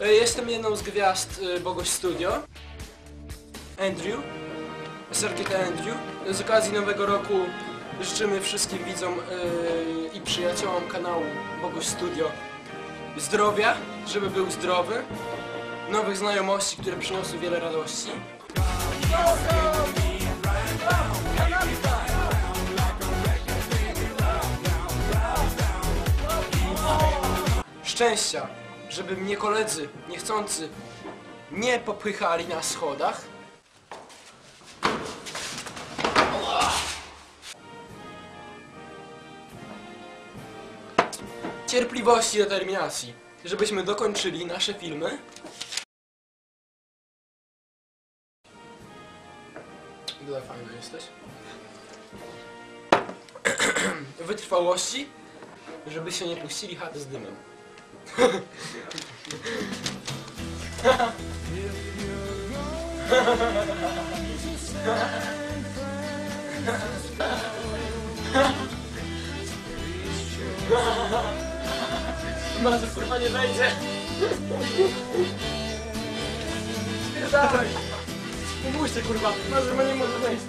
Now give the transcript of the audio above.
E, Jestem jedną z gwiazd e, Bogoś Studio. Andrew. Serkiet Andrew. Z okazji nowego roku życzymy wszystkim widzom e, i przyjaciołom kanału Bogoś Studio zdrowia, żeby był zdrowy, nowych znajomości, które przyniosły wiele radości. Szczęścia, żeby mnie koledzy niechcący nie popychali na schodach. Cierpliwości i determinacji, żebyśmy dokończyli nasze filmy. Tyle fajny jesteś. Wytrwałości, żeby się nie puścili chaty z dymem. Mazur kurwa nie wejdzie. Spierdalaj. Pomóżcie kurwa. Ma nie może wejść.